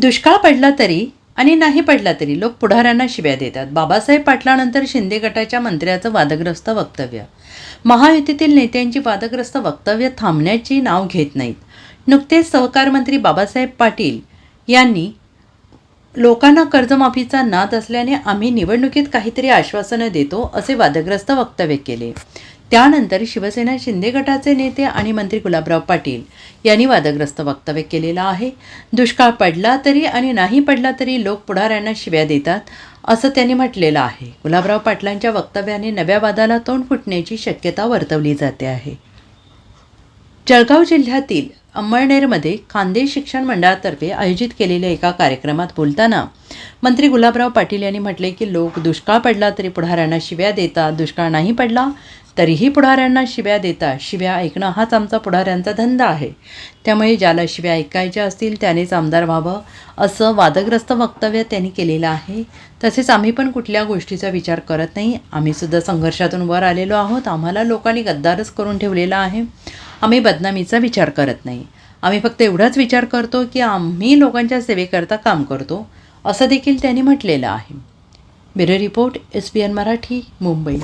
दुष्काळ पडला तरी आणि नाही पडला तरी लोक पुढाऱ्यांना शिव्या देतात. बाबासाहेब पाटलानंतर शिंदे गटाच्या मंत्र्याचं वादग्रस्त वक्तव्य. महायुतीतील नेत्यांची वादग्रस्त वक्तव्य थांबण्याची नाव घेत नाहीत. नुकतेच सहकार मंत्री बाबासाहेब पाटील यांनी लोकांना कर्जमाफीचा नाद असल्याने आम्ही निवडणुकीत काहीतरी आश्वासनं देतो असे वादग्रस्त वक्तव्य केले. त्यानंतर शिवसेना शिंदे गटाचे नेते आणि मंत्री गुलाबराव पाटील यांनी वादग्रस्त वक्तव्य केलेलं आहे. दुष्काळ पडला तरी आणि नाही पडला तरी लोक पुढाऱ्यांना शिव्या देतात असं त्यांनी म्हटलेलं आहे. गुलाबराव पाटलांच्या वक्तव्याने नव्या वादाला तोंड फुटण्याची शक्यता वर्तवली जाते आहे. जळगाव जिल्ह्यातील अंमळनेरमध्ये खानदेश शिक्षण मंडळातर्फे आयोजित केलेल्या एका कार्यक्रमात बोलताना मंत्री गुलाबराव पाटील यांनी म्हटले की लोक दुष्काळ पडला तरी पुढाऱ्यांना शिव्या देतात दुष्काळ नाही पडला तरीही पुढाऱ्यांना शिव्या देतात शिव्या ऐकणं हाच आमचा पुढाऱ्यांचा धंदा आहे. त्यामुळे ज्याला शिव्या ऐकायच्या असतील त्यानेच आमदार व्हावं असं वादग्रस्त वक्तव्य त्यांनी केलेलं आहे. तसेच आम्ही पण कुठल्या गोष्टीचा विचार करत नाही. आम्हीसुद्धा संघर्षातून वर आलेलो आहोत. आम्हाला लोकांनी गद्दारच करून ठेवलेला आहे. आम्ही बदनामीचा विचार करत नाही. आम्ही फक्त एवढाच विचार करतो की आम्ही लोकांच्या सेवेकरता काम करतो असं देखील त्यांनी म्हटलेलं आहे. Bureau report S P N Marathi Mumbai.